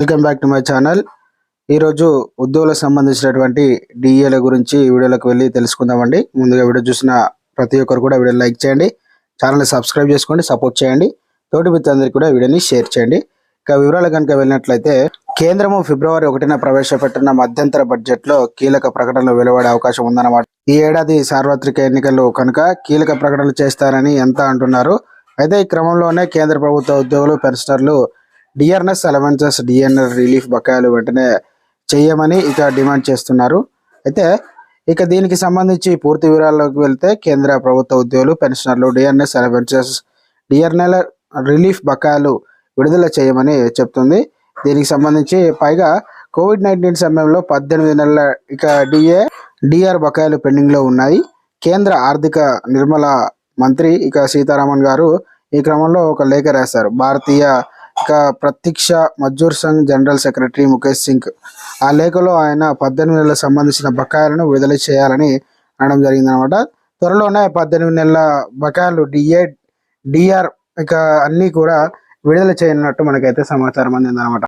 Welcome back to my channel. ఈరోజు ఉద్యోగులకు సంబంధించినటువంటి డిఏల గురించి వీడియోలకు వెళ్ళి తెలుసుకుందామండి. ముందుగా వీడియో చూసిన ప్రతి ఒక్కరు కూడా వీడియో లైక్ చేయండి. ఛానల్ని సబ్స్క్రైబ్ చేసుకోండి సపోర్ట్ చేయండి. తోటి మిత్రులందరికీ కూడా వీడియోని షేర్ చేయండి. ఇక వివరాలు కనుక వెళ్ళినట్లయితే కేంద్రము ఫిబ్రవరి ఒకటిన ప్రవేశపెట్టిన మధ్యంతర బడ్జెట్లో కీలక ప్రకటనలు వెలువడే అవకాశం ఉందన్నమాట. ఈ ఏడాది సార్వత్రిక ఎన్నికల్లో కనుక కీలక ప్రకటనలు చేస్తారని ఎంత అంటున్నారు. అయితే ఈ క్రమంలోనే కేంద్ర ప్రభుత్వ ఉద్యోగులు పెన్షనర్లు డిఆర్ఎస్ అలవెన్సెస్ డిఎన్ఆర్ రిలీఫ్ బకాయిలు వెంటనే చేయమని ఇక డిమాండ్ చేస్తున్నారు. అయితే ఇక దీనికి సంబంధించి పూర్తి వివరాల్లోకి వెళ్తే కేంద్ర ప్రభుత్వ ఉద్యోగులు పెన్షనర్లు డిఆర్ఎస్ అలవెన్సెస్ డిఆర్ఎల్ రిలీఫ్ బకాయిలు విడుదల చేయమని చెప్తుంది. దీనికి సంబంధించి పైగా కోవిడ్ నైన్టీన్ సమయంలో పద్దెనిమిది నెలల ఇక డిఏ డిఆర్ బకాయిలు పెండింగ్లో ఉన్నాయి. కేంద్ర ఆర్థిక నిర్మల మంత్రి ఇక సీతారామన్ గారు ఈ క్రమంలో ఒక లేఖ రాశారు. భారతీయ ఇక ప్రత్యక్ష మజ్జూర్ సంఘ్ జనరల్ సెక్రటరీ ముఖేష్ సింగ్. ఆ లేఖలో ఆయన పద్దెనిమిది నెలలకు సంబంధించిన బకాయిలను విడుదల చేయాలని అనడం జరిగిందనమాట. త్వరలోనే పద్దెనిమిది నెలల బకాయిలు డిఏ డిఆర్ ఇక అన్నీ కూడా విడుదల చేయనున్నట్టు మనకైతే సమాచారం అందిందనమాట.